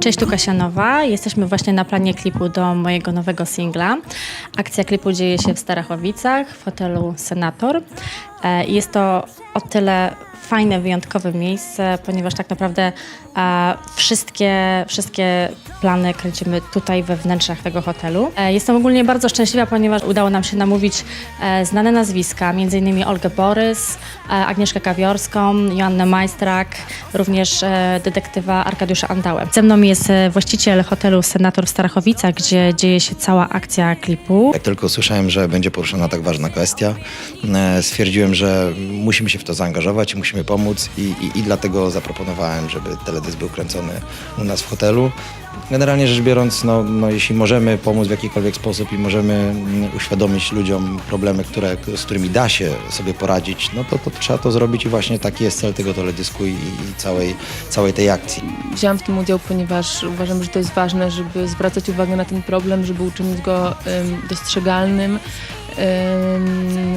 Cześć, tu Kasia Nowa. Jesteśmy właśnie na planie klipu do mojego nowego singla. Akcja klipu dzieje się w Starachowicach, w hotelu Senator. E, Jest to o tyle fajne, wyjątkowe miejsce, ponieważ tak naprawdę e, wszystkie, wszystkie plany kręcimy tutaj we wnętrzach tego hotelu. E, Jestem ogólnie bardzo szczęśliwa, ponieważ udało nam się namówić e, znane nazwiska, m.in. Olgę Borys, e, Agnieszkę Kawiorską, Joannę Majstrak, również e, detektywa Arkadiusza Andałę. Ze mną jest e, właściciel hotelu Senator w Starachowicach, gdzie dzieje się cała akcja klipu. Jak tylko usłyszałem, że będzie poruszona tak ważna kwestia, e, stwierdziłem, że musimy się w to zaangażować musimy pomóc i, i, i dlatego zaproponowałem, żeby teledysk był kręcony u nas w hotelu. Generalnie rzecz biorąc, no, no, jeśli możemy pomóc w jakikolwiek sposób i możemy mm, uświadomić ludziom problemy, które, z którymi da się sobie poradzić, no to, to trzeba to zrobić i właśnie taki jest cel tego teledysku i, i całej, całej tej akcji. Wziąłam w tym udział, ponieważ uważam, że to jest ważne, żeby zwracać uwagę na ten problem, żeby uczynić go dostrzegalnym,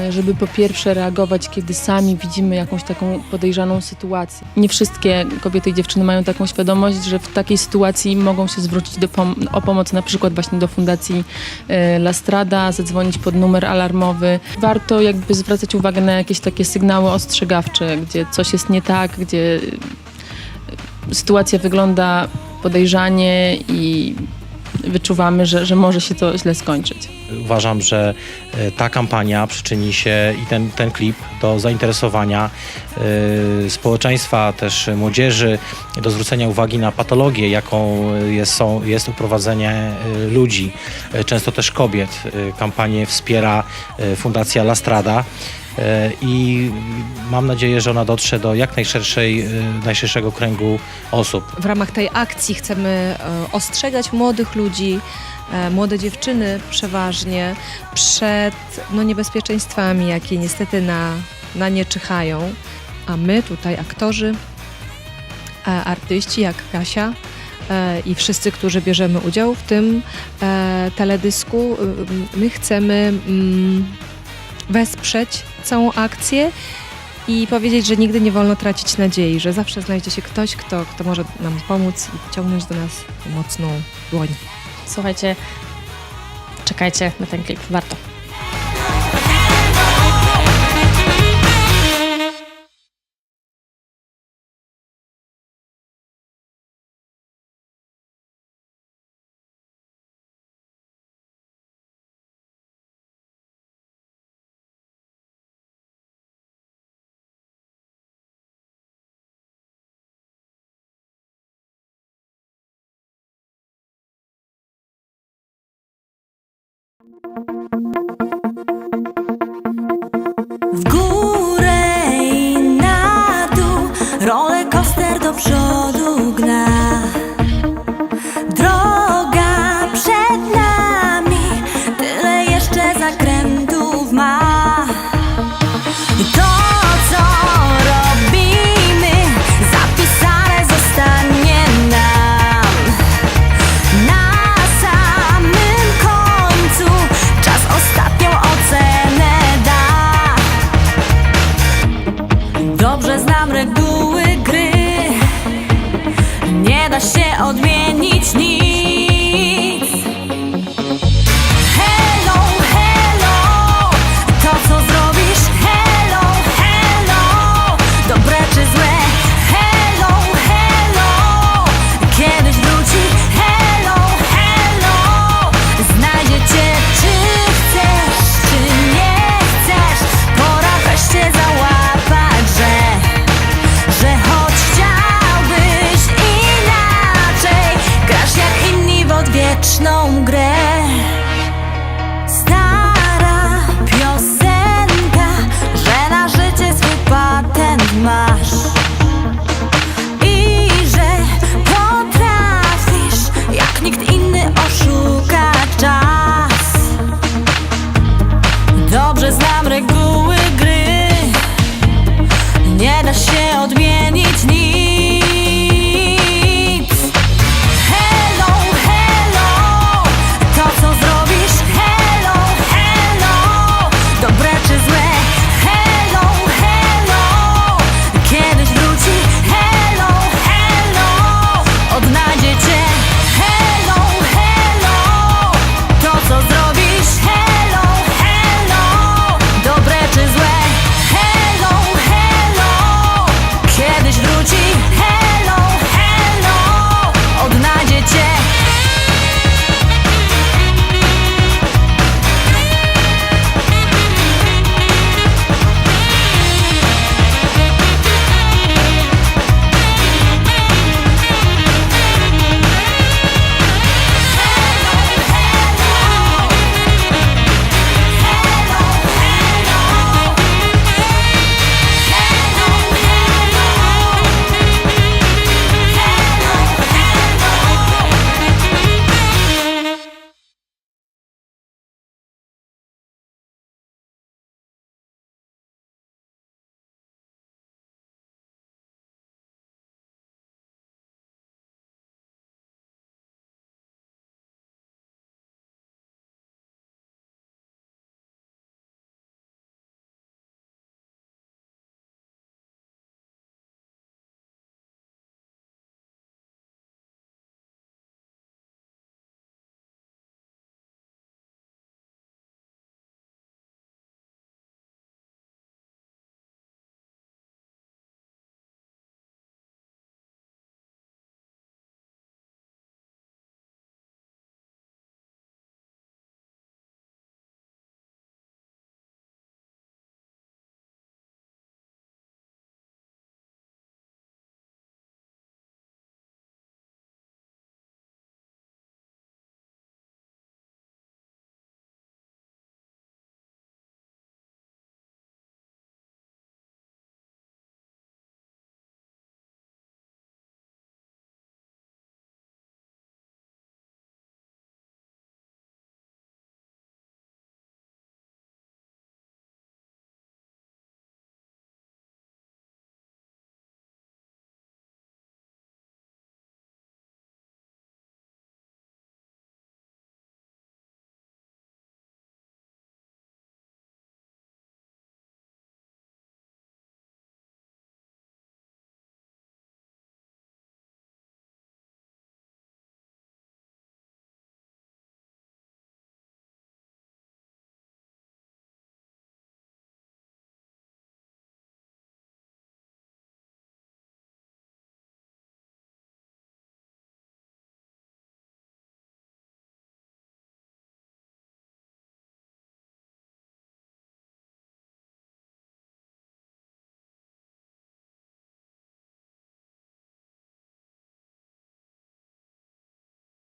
żeby po pierwsze reagować, kiedy sami widzimy jakąś taką podejrzaną sytuację. Nie wszystkie kobiety i dziewczyny mają taką świadomość, że w takiej sytuacji mogą się zwrócić pom- o pomoc na przykład właśnie do Fundacji e, La Strada, zadzwonić pod numer alarmowy. Warto jakby zwracać uwagę na jakieś takie sygnały ostrzegawcze, gdzie coś jest nie tak, gdzie sytuacja wygląda podejrzanie i wyczuwamy, że, że może się to źle skończyć. Uważam, że e, ta kampania przyczyni się i ten, ten klip do zainteresowania e, społeczeństwa, też młodzieży, do zwrócenia uwagi na patologię, jaką jest, są, jest uprowadzenie e, ludzi, e, często też kobiet. E, Kampanię wspiera e, Fundacja La Strada. E, I mam nadzieję, że ona dotrze do jak najszerszej, e, najszerszego kręgu osób. W ramach tej akcji chcemy e, ostrzegać młodych ludzi, młode dziewczyny przeważnie przed no, niebezpieczeństwami, jakie niestety na, na nie czyhają. A my tutaj, aktorzy, artyści jak Kasia i wszyscy, którzy bierzemy udział w tym teledysku, my chcemy mm, wesprzeć całą akcję i powiedzieć, że nigdy nie wolno tracić nadziei, że zawsze znajdzie się ktoś, kto, kto może nam pomóc i ciągnąć do nas mocną dłoń. Słuchajcie, czekajcie na ten klip, warto. W nic nie tão grande.